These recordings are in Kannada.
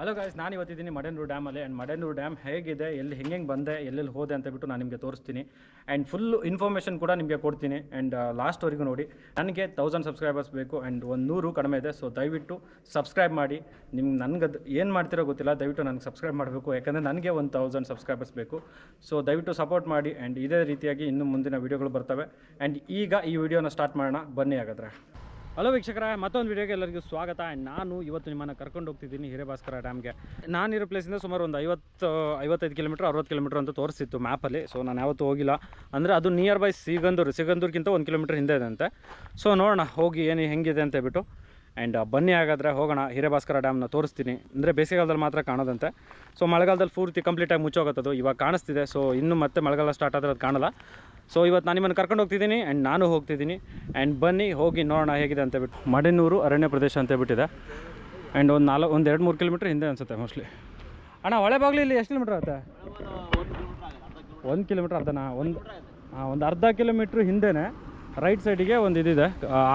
ಹಲೋ ಗಾಯ್ಸ್ ನಾನು ಇವತ್ತಿದ್ದೀನಿ ಮಡೇನೂರು ಡ್ಯಾಮಲ್ಲಿ ಆ್ಯಂಡ್ ಮಡೇನೂರು ಡ್ಯಾಮ್ ಹೇಗಿದೆ, ಎಲ್ಲಿ ಹೆಂಗೆ ಬಂದೆ, ಎಲ್ಲೆಲ್ಲಿ ಹೋದೆ ಅಂತ ಬಿಟ್ಟು ನಾನು ನಿಮಗೆ ತೋರಿಸ್ತೀನಿ. ಆ್ಯಂಡ್ ಫುಲ್ ಇನ್ಫಾರ್ಮೇಷನ್ ಕೂಡ ನಿಮಗೆ ಕೊಡ್ತೀನಿ. ಆ್ಯಂಡ್ ಲಾಸ್ಟ್ವರೆಗೂ ನೋಡಿ, ನನಗೆ ತೌಸಂಡ್ ಸಬ್ಸ್ಕ್ರೈಬರ್ಸ್ ಬೇಕು ಆ್ಯಂಡ್ ಒಂದು ನೂರು ಕಡಿಮೆ ಇದೆ. ಸೊ ದಯವಿಟ್ಟು ಸಬ್ಸ್ಕ್ರೈಬ್ ಮಾಡಿ. ನಿಮ್ಗೆ ನನಗೆ ಅದು ಏನು ಮಾಡ್ತಿರೋ ಗೊತ್ತಿಲ್ಲ. ದಯವಿಟ್ಟು ನನಗೆ ಸಬ್ಸ್ಕ್ರೈಬ್ ಮಾಡಬೇಕು. ಯಾಕಂದರೆ ನನಗೆ ಒಂದು ತೌಸಂಡ್ ಸಬ್ಸ್ಕ್ರೈಬರ್ಸ್ ಬೇಕು. ಸೊ ದಯವಿಟ್ಟು ಸಪೋರ್ಟ್ ಮಾಡಿ. ಆ್ಯಂಡ್ ಇದೇ ರೀತಿಯಾಗಿ ಇನ್ನು ಮುಂದಿನ ವೀಡಿಯೋಗಳು ಬರ್ತವೆ. ಆ್ಯಂಡ್ ಈಗ ಈ ವಿಡಿಯೋನ ಸ್ಟಾರ್ಟ್ ಮಾಡೋಣ. ಬನ್ನಿ ಹಾಗಾದ್ರೆ. ಹಲೋ ವೀಕ್ಷಕರ, ಮತ್ತೊಂದು ವಿಡಿಯೋಗೆ ಎಲ್ಲರಿಗೂ ಸ್ವಾಗತ. ನಾನು ಇವತ್ತು ನಿಮ್ಮನ್ನು ಕರ್ಕೊಂಡು ಹೋಗ್ತಿದ್ದೀನಿ ಹಿರೇಭಾಸ್ಕರ ಡ್ಯಾಮ್ಗೆ ನಾನಿರೋ ಪ್ಲೇಸಿಂದ ಸುಮಾರು ಒಂದು ಐವತ್ತು, ಐವತ್ತೈದು ಕಿಲೋಮೀಟ್ರ್ ಅರವತ್ತು ಕಿಲೋಮೀಟ್ರ್ ಅಂತ ತೋರಿಸಿತ್ತು ಮ್ಯಾಪಲ್ಲಿ ಸೊ ನಾನು ಯಾವತ್ತೂ ಹೋಗಿಲ್ಲ. ಅಂದರೆ ಅದು ನಿಯರ್ ಬೈ ಸಿಗಂದೂರು, ಸಿಗಂದೂರ್ಗಿಂತ ಒಂದು ಕಿಲೋಮೀಟ್ರ್ ಹಿಂದೆ ಇದೆ ಅಂತೆ. ಸೊ ನೋಡೋಣ, ಹೋಗಿ ಏನು ಹೆಂಗಿದೆ ಅಂತ ಹೇಳ್ಬಿಟ್ಟು. ಆ್ಯಂಡ್ ಬನ್ನಿ ಹಾಗಾದರೆ, ಹೋಗೋಣ. ಹಿರೇಭಾಸ್ಕರ ಡ್ಯಾಮ್ನ ತೋರಿಸ್ತೀನಿ. ಅಂದರೆ ಬೇಸಿಗೆಗಾಲದಲ್ಲಿ ಮಾತ್ರ ಕಾಣೋದಂತೆ. ಸೊ ಮಳೆಗಾಲದಲ್ಲಿ ಪೂರ್ತಿ ಕಂಪ್ಲೀಟಾಗಿ ಮುಚ್ಚೋಗುತ್ತದು. ಇವಾಗ ಕಾಣಿಸ್ತಿದೆ. ಸೊ ಇನ್ನೂ ಮತ್ತೆ ಮಳೆಗಾಲ ಸ್ಟಾರ್ಟ್ ಆದರೆ ಅದು ಕಾಣಲ್ಲ. ಸೊ ಇವತ್ತು ನಾನು ನಿಮ್ಮನ್ನು ಕರ್ಕೊಂಡು ಹೋಗ್ತಿದ್ದೀನಿ ಆ್ಯಂಡ್ ನಾನು ಹೋಗ್ತಿದ್ದೀನಿ. ಆ್ಯಂಡ್ ಬನ್ನಿ, ಹೋಗಿ ನೋಡೋಣ ಹೇಗಿದೆ ಅಂತ ಬಿಟ್ಟು. ಮಡೆನೂರು ಅರಣ್ಯ ಪ್ರದೇಶ ಅಂತ ಬಿಟ್ಟಿದೆ ಆ್ಯಂಡ್ ಒಂದು ನಾಲ್ಕು, ಒಂದು ಎರಡು ಮೂರು ಕಿಲೋಮೀಟ್ರ್ ಹಿಂದೆ ಅನಿಸುತ್ತೆ ಮೋಸ್ಟ್ಲಿ ಅಣ್ಣ ಒಳೆ ಬಾಗ್ಲಿ ಇಲ್ಲಿ ಎಷ್ಟು ಕಿಲೋಮೀಟ್ರ್ ಆಗುತ್ತೆ? ಒಂದು ಕಿಲೋಮೀಟ್ರ್ ಅರ್ಧನಾ? ಒಂದು, ಹಾಂ, ಒಂದು ಅರ್ಧ ಕಿಲೋಮೀಟ್ರ್ ಹಿಂದೆನೇ ರೈಟ್ ಸೈಡಿಗೆ ಒಂದು ಇದಿದೆ.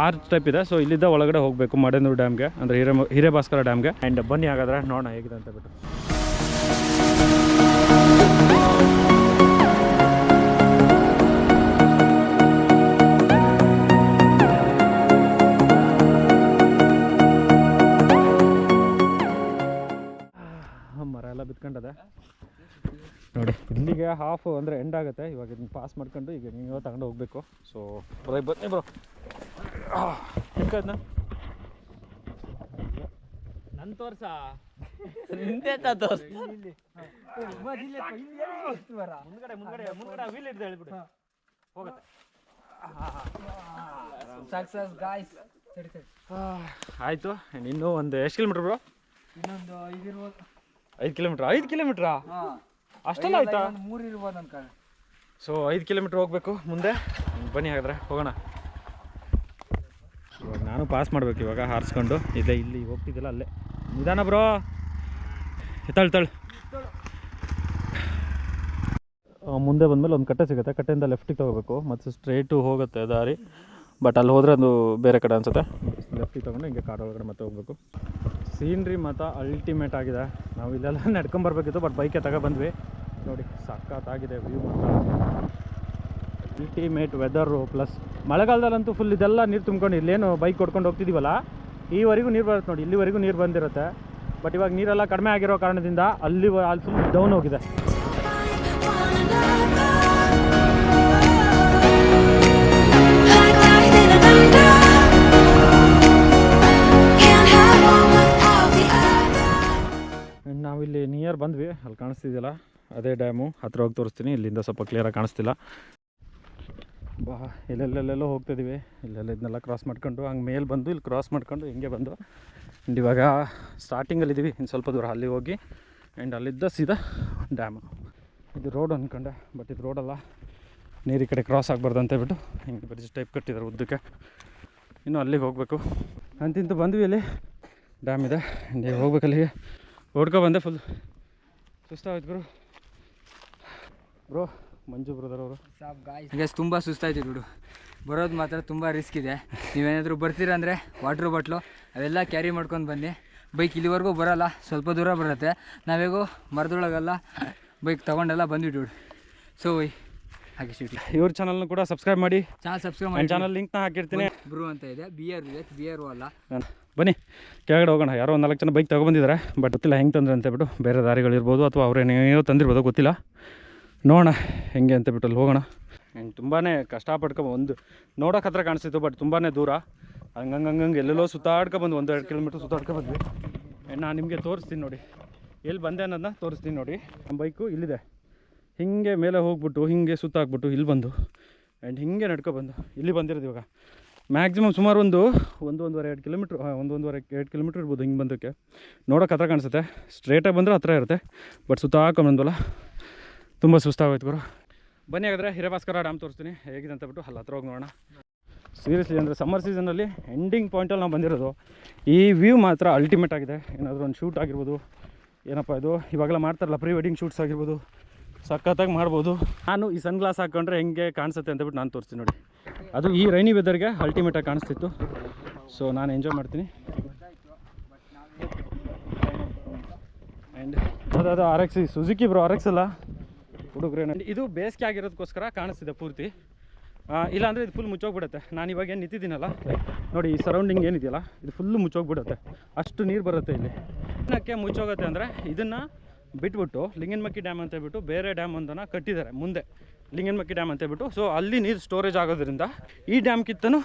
ಆರ್ಚ್ ಟೈಪ್ ಇದೆ. ಸೊ ಇಲ್ಲಿದ್ದ ಒಳಗಡೆ ಹೋಗಬೇಕು ಮಡೇನೂರು ಡ್ಯಾಮ್ಗೆ ಅಂದರೆ ಹಿರೇ ಹಿರೇಭಾಸ್ಕರ ಡ್ಯಾಮ್ಗೆ ಆ್ಯಂಡ್ ಬನ್ನಿ ಹಾಗಾದ್ರೆ ನೋಡೋಣ ಹೇಗಿದೆ ಅಂತ ಬಿಟ್ಟು. ಎಲ್ಲ ಬಿತ್ಕೊಂಡದೆ. ನೋಡಿ ಇಲ್ಲಿಗೆ ಹಾಫ್ ಅಂದರೆ ಎಂಡ್ ಆಗುತ್ತೆ. ಇವಾಗ ಇದನ್ನ ಪಾಸ್ ಮಾಡ್ಕೊಂಡು ಈಗ ನೀವು ತಗೊಂಡು ಹೋಗಬೇಕು. ಸೊ ಬರೋಕ್ಕೆ ಬನ್ನಿ ಬ್ರೋ ಅದನ್ನ ನನ್ನ ತೋರ್ಸ? ಹಿಂದೆ ತೋರ್ಸ ಮುಂದ್ಗಡೆ ಮುಂದ್ಗಡೆ ಮುಂದ್ಗಡೆ ವೀಲ್ ಇದ್ದು ಹೇಳ್ಬಿಡು. ಹೋಗುತ್ತೆ. ಸಕ್ಸಸ್ ಗಾಯ್ಸ್ ಆಯಿತು ಇನ್ನೂ ಒಂದು ಎಷ್ಟು ಕಿಲೋಮೀಟ್ರ್ ಬ್ರೋ ಇನ್ನೊಂದು ಐದು ಇರ್ಬೋದು. ಐದು ಕಿಲೋಮೀಟ್ರ್ ಐದು ಕಿಲೋಮೀಟ್ರಾ? ಅಷ್ಟೆಲ್ಲ ಆಯ್ತಾ? ಇನ್ನೊಂದು ಮೂರು ಇರ್ಬೋದು ಅನ್ಕೊಂಡು ಸೊ ಐದು ಕಿಲೋಮೀಟ್ರ್ ಹೋಗಬೇಕು ಮುಂದೆ. ಬನ್ನಿ ಹಾಗಾದ್ರೆ ಹೋಗೋಣ. ಇವಾಗ ನಾನು ಪಾಸ್ ಮಾಡ್ಬೇಕು ಇವಾಗ ಹಾರಿಸ್ಕೊಂಡು. ಇದೆ ಇಲ್ಲಿ ಹೋಗ್ತಿದ್ದಿಲ್ಲ ಅಲ್ಲೇ. ನಿಧಾನ ಬ್ರೋ. ತಳ್ ತಳ್ ಮುಂದೆ ಬಂದಮೇಲೆ ಒಂದು ಕಟ್ಟೆ ಸಿಗುತ್ತೆ. ಕಟ್ಟೆಯಿಂದ ಲೆಫ್ಟಿಗೆ ತೊಗೋಬೇಕು. ಮತ್ತು ಸ್ಟ್ರೇಟು ಹೋಗುತ್ತೆ ದಾರಿ. ಬಟ್ ಅಲ್ಲಿ ಹೋದರೆ ಅದು ಬೇರೆ ಕಡೆ ಅನ್ಸುತ್ತೆ. ಲೆಫ್ಟಿಗೆ ತೊಗೊಂಡು ಹಿಂಗೆ ಕಾಡು ಒಳಗಡೆ ಮತ್ತೆ ಹೋಗ್ಬೇಕು. ಸೀನ್ರಿ ಮಾತ್ರ ಅಲ್ಟಿಮೇಟ್ ಆಗಿದೆ. ನಾವು ಇಲ್ಲೆಲ್ಲ ನಡ್ಕೊಂಬರ್ಬೇಕಿತ್ತು ಬಟ್ ಬೈಕೆ ತಗೊಬಂದ್ವಿ ನೋಡಿ, ಸಖತ್ತಾಗಿದೆ ವ್ಯೂ ಅಲ್ಟಿಮೇಟ್ ವೆದರು ಪ್ಲಸ್ ಮಳೆಗಾಲದಲ್ಲಂತೂ ಫುಲ್ ಇದೆಲ್ಲ ನೀರು ತುಂಬ್ಕೊಂಡು ಇಲ್ಲೇನು ಬೈಕ್ ಕೊಡ್ಕೊಂಡು ಹೋಗ್ತಿದ್ದೀವಲ್ಲ ಈವರೆಗೂ ನೀರು ಬರುತ್ತೆ ನೋಡಿ, ಇಲ್ಲಿವರೆಗೂ ನೀರು ಬಂದಿರುತ್ತೆ. ಬಟ್ ಇವಾಗ ನೀರೆಲ್ಲ ಕಡಿಮೆ ಆಗಿರೋ ಕಾರಣದಿಂದ ಅಲ್ಲಿ ಅಲ್ಲಿ ಫುಲ್ ಡೌನ್ ಹೋಗಿದೆ. ನಾವಿಲ್ಲಿ ನಿಯರ್ ಬಂದ್ವಿ. ಅಲ್ಲಿ ಕಾಣಿಸ್ತಿದ್ದಿಲ್ಲ ಅದೇ ಡ್ಯಾಮು ಹತ್ರ ಹೋಗಿ ತೋರಿಸ್ತೀನಿ. ಇಲ್ಲಿಂದ ಸ್ವಲ್ಪ ಕ್ಲಿಯರಾಗಿ ಕಾಣಿಸ್ತಿಲ್ಲ. ಬಾ ಇಲ್ಲೆಲ್ಲೆಲ್ಲೆಲ್ಲೋ ಹೋಗ್ತಿದ್ದೀವಿ ಇಲ್ಲೆಲ್ಲ ಇದನ್ನೆಲ್ಲ ಕ್ರಾಸ್ ಮಾಡ್ಕೊಂಡು, ಹಂಗೆ ಮೇಲೆ ಬಂದು ಇಲ್ಲಿ ಕ್ರಾಸ್ ಮಾಡ್ಕೊಂಡು ಹಿಂಗೆ ಬಂದು. ಆ್ಯಂಡ್ ಇವಾಗ ಸ್ಟಾರ್ಟಿಂಗಲ್ಲಿದ್ದೀವಿ ಇನ್ನು ಸ್ವಲ್ಪ ದೂರ ಅಲ್ಲಿ ಹೋಗಿ ಆ್ಯಂಡ್ ಅಲ್ಲಿದ್ದ ಸೀದಾ ಡ್ಯಾಮು ಇದು ರೋಡ್ ಅಂದ್ಕೊಂಡೆ ಬಟ್ ಇದು ರೋಡಲ್ಲ ನೀರು ಈ ಕಡೆ ಕ್ರಾಸ್ ಆಗಬಾರ್ದು ಅಂತ ಹೇಳ್ಬಿಟ್ಟು ಹಿಂಗೆ ಬ್ರಿಡ್ಜ್ ಟೈಪ್ ಕಟ್ಟಿದ್ದಾರೆ ಉದ್ದಕ್ಕೆ. ಇನ್ನು ಅಲ್ಲಿಗೆ ಹೋಗಬೇಕು. ಅಂತಿಂತ ಬಂದ್ವಿ ಇಲ್ಲಿ. ಡ್ಯಾಮ್ ಇದೆ. ಆ್ಯಂಡ್ ಅಲ್ಲಿಗೆ ಓಡ್ಕೊ ಬಂದೆ ಫುಲ್ ಸುಸ್ತಾಗೋಯ್ತು ಬ್ರೋ ಬ್ರೋ ಮಂಜು ಬ್ರದರ್ ಅವರು. ಸಾಬ್ ಗಾಯ್ಸ್ ಗೈಸ್ ತುಂಬ ಸುಸ್ತಾಯ್ತು ಬಿಡು. ಬರೋದು ಮಾತ್ರ ತುಂಬ ರಿಸ್ಕ್ ಇದೆ. ನೀವೇನಾದರೂ ಬರ್ತೀರಾ ಅಂದರೆ ವಾಟ್ರ್ ಬಾಟ್ಲು ಅವೆಲ್ಲ ಕ್ಯಾರಿ ಮಾಡ್ಕೊಂಡು ಬನ್ನಿ. ಬೈಕ್ ಇಲ್ಲಿವರೆಗೂ ಬರೋಲ್ಲ ಸ್ವಲ್ಪ ದೂರ ಬರುತ್ತೆ. ನಾವೇಗೋ ಮರದೊಳಗೆಲ್ಲ ಬೈಕ್ ತೊಗೊಂಡೆಲ್ಲ ಬಂದ್ಬಿಟ್ಟು ಸೊ ಹಾಗೆ ಶೀಟ್ ಇವ್ರ ಚಾನಲ್ನು ಕೂಡ ಸಬ್ಸ್ಕ್ರೈಬ್ ಮಾಡಿ. ಚಾನಲ್ ಸಬ್ಸ್ಕ್ರೈಬ್ ಮಾಡಿ. ಚಾನಲ್ ಲಿಂಕ್ನ ಹಾಕಿರ್ತೀನಿ. ಬ್ರೂ ಅಂತ ಇದೆ. ಬಿ ಆರ್ ಇದೆ. ಬಿ ಆರ್ ಅಲ್ಲ ನಾನು ಬನ್ನಿ. ಕೆಳಗಡೆ ಹೋಗೋಣ. ಯಾರೋ ಒಂದು ನಾಲ್ಕು ಜನ ಬೈಕ್ ತೊಗೊಬಂದಿದ್ದಾರೆ ಬಟ್ ಗೊತ್ತಿಲ್ಲ ಹೆಂಗೆ ತಂದ್ರೆ ಅಂತೇಳ್ಬಿಟ್ಟು ಬೇರೆ ದಾರಿಗಳಿರ್ಬೋದು ಅಥವಾ ಅವ್ರೇನೇನೋ ತಂದಿರ್ಬೋದು ಗೊತ್ತಿಲ್ಲ. ನೋಡೋಣ ಹೆಂಗೆ ಅಂತೇಳ್ಬಿಟ್ಟು ಬಿಟ್ಟು ಅಲ್ಲಿ ಹೋಗೋಣ. ಹೆಂಗೆ ತುಂಬಾ ಕಷ್ಟಪಡ್ಕೊ ಒಂದು ನೋಡೋಕೆ ಹತ್ರ ಕಾಣಿಸ್ತಿತ್ತು ಬಟ್ ತುಂಬಾ ದೂರ. ಹಂಗಂಗೆ ಎಲ್ಲೆಲ್ಲೋ ಸುತ್ತಾಡ್ಕೊಬಂದು ಒಂದು ಎರಡು ಕಿಲೋಮೀಟ್ರ್ ಸುತ್ತಾಡ್ಕೊಬಂದ್ವಿ ನಾನು ನಿಮಗೆ ತೋರಿಸ್ತೀನಿ ನೋಡಿ. ಎಲ್ಲಿ ಬಂದೆ ಅನ್ನೋದನ್ನ ತೋರಿಸ್ತೀನಿ ನೋಡಿ. ನಮ್ಮ ಬೈಕು ಇಲ್ಲಿದೆ. ಹಿಂಗೆ ಮೇಲೆ ಹೋಗ್ಬಿಟ್ಟು, ಹಿಂಗೆ ಸುತ್ತಾಕ್ಬಿಟ್ಟು ಇಲ್ಲಿ ಬಂದು ಆ್ಯಂಡ್ ಹಿಂಗೆ ನಡ್ಕೊಬಂದು ಇಲ್ಲಿ ಬಂದಿರೋದು ಇವಾಗ. ಮ್ಯಾಕ್ಸಿಮಮ್ ಸುಮಾರು ಒಂದು ಒಂದು, ಒಂದೂವರೆ, ಎರಡು ಕಿಲೋಮೀಟ್ರ್ ಒಂದು, ಒಂದೂವರೆ, ಎರಡು ಕಿಲೋಮೀಟ್ರ್ ಇರ್ಬೋದು ಹಿಂಗೆ ಬಂದಕ್ಕೆ. ನೋಡೋಕೆ ಹತ್ರ ಕಾಣಿಸುತ್ತೆ. ಸ್ಟ್ರೇಟಾಗಿ ಬಂದರೆ ಹತ್ರ ಇರುತ್ತೆ. ಬಟ್ ಸುತ್ತಾಕೊಂಬಂದ್ವಲ್ಲ ತುಂಬ ಸುಸ್ತಾಗೋಯ್ತು ಗುರು. ಬನ್ನಿ ಹಾಗಾದರೆ, ಹಿರೇಭಾಸ್ಕರ ಡ್ಯಾಮ್ ತೋರಿಸ್ತೀನಿ. ಹೇಗಿದೆ ಅಂತ ಬಿಟ್ಟು ಅಲ್ಲಿ ಹತ್ರ ಹೋಗಿ ನೋಡೋಣ. ಸೀರಿಯಸ್ಲಿ ಅಂದರೆ ಸಮ್ಮರ್ ಸೀಸನಲ್ಲಿ ಎಂಡಿಂಗ್ ಪಾಯಿಂಟಲ್ಲಿ ನಾವು ಬಂದಿರೋದು, ಈ ವ್ಯೂ ಮಾತ್ರ ಅಲ್ಟಿಮೇಟ್ ಆಗಿದೆ. ಏನಾದರೂ ಒಂದು ಶೂಟ್ ಆಗಿರ್ಬೋದು, ಏನಪ್ಪ ಇದು? ಇವಾಗೆಲ್ಲ ಮಾಡ್ತಾರಲ್ಲ ಪ್ರೀ ವೆಡ್ಡಿಂಗ್ ಶೂಟ್ಸ್ ಆಗಿರ್ಬೋದು. ಸಖತ್ತಾಗಿ ಮಾಡ್ಬೋದು. ನಾನು ಈ ಸನ್ ಗ್ಲಾಸ್ ಹಾಕ್ಕೊಂಡ್ರೆ ಹೆಂಗೆ ಕಾಣಿಸುತ್ತೆ ಅಂತ ಬಿಟ್ಟು ನಾನು ತೋರಿಸ್ತೀನಿ ನೋಡಿ. ಅದು ಈ ರೈನಿ ವೆದರ್ಗೆ ಅಲ್ಟಿಮೇಟಾಗಿ ಕಾಣಿಸ್ತಿತ್ತು. ಸೊ ನಾನು ಎಂಜಾಯ್ ಮಾಡ್ತೀನಿ. ಯಾವುದಾದ್ರು R X Suzuki bro R X ಅಲ್ಲ? ಹುಡುಗ್ರೆ ಇದು ಬೇಸಿಗೆ ಆಗಿರೋದಕ್ಕೋಸ್ಕರ ಕಾಣಿಸ್ತಿದೆ ಪೂರ್ತಿ. ಇಲ್ಲಾಂದರೆ ಇದು ಫುಲ್ ಮುಚ್ಚೋಗ್ಬಿಡುತ್ತೆ. ನಾನು ಇವಾಗ ಏನು ನಿಂತಿದ್ದೀನಲ್ಲ ನೋಡಿ ಈ ಸರೌಂಡಿಂಗ್ ಏನಿದೆಯಲ್ಲ, ಇದು ಫುಲ್ಲು ಮುಚ್ಚೋಗ್ಬಿಡುತ್ತೆ. ಅಷ್ಟು ನೀರು ಬರುತ್ತೆ ಇಲ್ಲಿ. ಏನಕ್ಕೆ ಮುಚ್ಚೋಗುತ್ತೆ ಅಂದರೆ ಇದನ್ನು ಬಿಟ್ಬಿಟ್ಟು ಲಿಂಗನಮಕ್ಕಿ ಡ್ಯಾಮ್ ಅಂತ ಹೇಳ್ಬಿಟ್ಟು ಬೇರೆ ಡ್ಯಾಮ್ ಒಂದನ್ನು ಕಟ್ಟಿದ್ದಾರೆ ಮುಂದೆ. ಲಿಂಗನಮಕ್ಕಿ ಡ್ಯಾಮ್ ಅಂತ ಹೇಳ್ಬಿಟ್ಟು. ಸೊ ಅಲ್ಲಿ ನೀರು ಸ್ಟೋರೇಜ್ ಆಗೋದ್ರಿಂದ ಈ ಡ್ಯಾಮ್ ಕಿತ್ತನು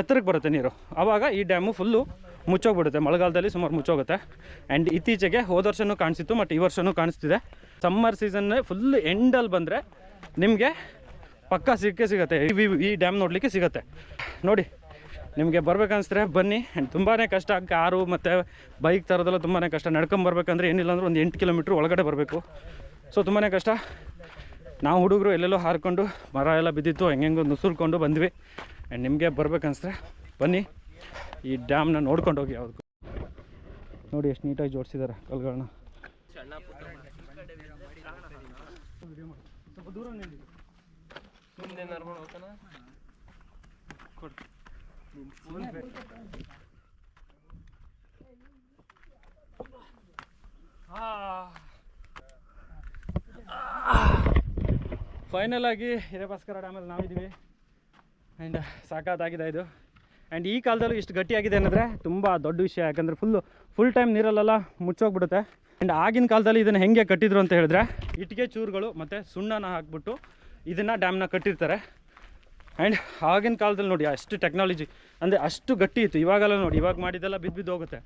ಎತ್ತರಕ್ಕೆ ಬರುತ್ತೆ ನೀರು. ಆವಾಗ ಈ ಡ್ಯಾಮು ಫುಲ್ಲು ಮುಚ್ಚೋಗ್ಬಿಡುತ್ತೆ. ಮಳೆಗಾಲದಲ್ಲಿ ಸುಮಾರು ಮುಚ್ಚೋಗುತ್ತೆ. ಆ್ಯಂಡ್ ಇತ್ತೀಚೆಗೆ ಹೋದ ವರ್ಷವೂ ಕಾಣಿಸಿತ್ತು ಮತ್ತು ಈ ವರ್ಷವೂ ಕಾಣಿಸ್ತಿದೆ. ಸಮ್ಮರ್ ಸೀಸನ್ನೇ ಫುಲ್ ಎಂಡಲ್ಲಿ ಬಂದರೆ ನಿಮಗೆ ಪಕ್ಕ ಸಿಕ್ಕೇ ಸಿಗುತ್ತೆ. ಈ ಡ್ಯಾಮ್ ನೋಡಲಿಕ್ಕೆ ಸಿಗುತ್ತೆ. ನೋಡಿ. ನಿಮಗೆ ಬರ್ಬೇಕನ್ಸಿದ್ರೆ ಬನ್ನಿ. ತುಂಬಾ ಕಷ್ಟ. ಕಾರು ಮತ್ತು ಬೈಕ್ ಥರದೆಲ್ಲ ತುಂಬಾ ಕಷ್ಟ. ನಡ್ಕೊಂಬರ್ಬೇಕಂದ್ರೆ ಏನಿಲ್ಲ ಅಂದ್ರೆ ಒಂದು ಎಂಟು ಕಿಲೋಮೀಟ್ರ್ ಒಳಗಡೆ ಬರಬೇಕು. ಸೊ ತುಂಬಾ ಕಷ್ಟ. ನಾವು ಹುಡುಗರು ಎಲ್ಲೆಲ್ಲೋ ಹಾರ್ಕೊಂಡು ಮರ ಎಲ್ಲ ಬಿದ್ದಿತ್ತು, ಹೆಂಗೆಂಗೋ ನುಸುರ್ಕೊಂಡು ಬಂದ್ವಿ. ಆ್ಯಂಡ್ ನಿಮಗೆ ಬರ್ಬೇಕನ್ಸಿದ್ರೆ ಬನ್ನಿ. ಈ ಡ್ಯಾಮ್ನ ನೋಡ್ಕೊಂಡು ಹೋಗಿ ಯಾವ್ದು ನೋಡಿ ಎಷ್ಟು ನೀಟಾಗಿ ಜೋಡಿಸಿದ್ದಾರೆ ಕಲ್ಗಳನ್ನ. ದೂರ. ಫೈನಲ್ ಆಗಿ ಹಿರೇಭಾಸ್ಕರ ಡ್ಯಾಮಲ್ಲಿ ನಾವಿದ್ದೀವಿ. ಆ್ಯಂಡ್ ಸಾಕಾದಾಗಿದೆ ಇದು. ಆ್ಯಂಡ್ ಈ ಕಾಲದಲ್ಲೂ ಇಷ್ಟು ಗಟ್ಟಿಯಾಗಿದೆ ಅನ್ನೋದ್ರೆ ತುಂಬ ದೊಡ್ಡ ವಿಷಯ. ಯಾಕಂದರೆ ಫುಲ್ಲು ಫುಲ್ ಟೈಮ್ ನೀರಲ್ಲೆಲ್ಲ ಮುಚ್ಚೋಗ್ಬಿಡುತ್ತೆ. ಆ್ಯಂಡ್ ಆಗಿನ ಕಾಲದಲ್ಲಿ ಇದನ್ನು ಹೆಂಗೆ ಕಟ್ಟಿದ್ರು ಅಂತ ಹೇಳಿದ್ರೆ, ಇಟ್ಟಿಗೆ ಚೂರುಗಳು ಮತ್ತು ಸುಣ್ಣನ ಹಾಕ್ಬಿಟ್ಟು ಇದನ್ನು ಡ್ಯಾಮ್ನ ಕಟ್ಟಿರ್ತಾರೆ. ಆ್ಯಂಡ್ ಆಗಿನ ಕಾಲದಲ್ಲಿ ನೋಡಿ, ಅಷ್ಟು ಟೆಕ್ನಾಲಜಿ ಅಂದರೆ ಅಷ್ಟು ಗಟ್ಟಿ ಇತ್ತು. ಇವಾಗೆಲ್ಲ ನೋಡಿ, ಇವಾಗ ಮಾಡಿದ್ದೆಲ್ಲ ಬಿದ್ದು ಬಿದ್ದು ಹೋಗುತ್ತೆ.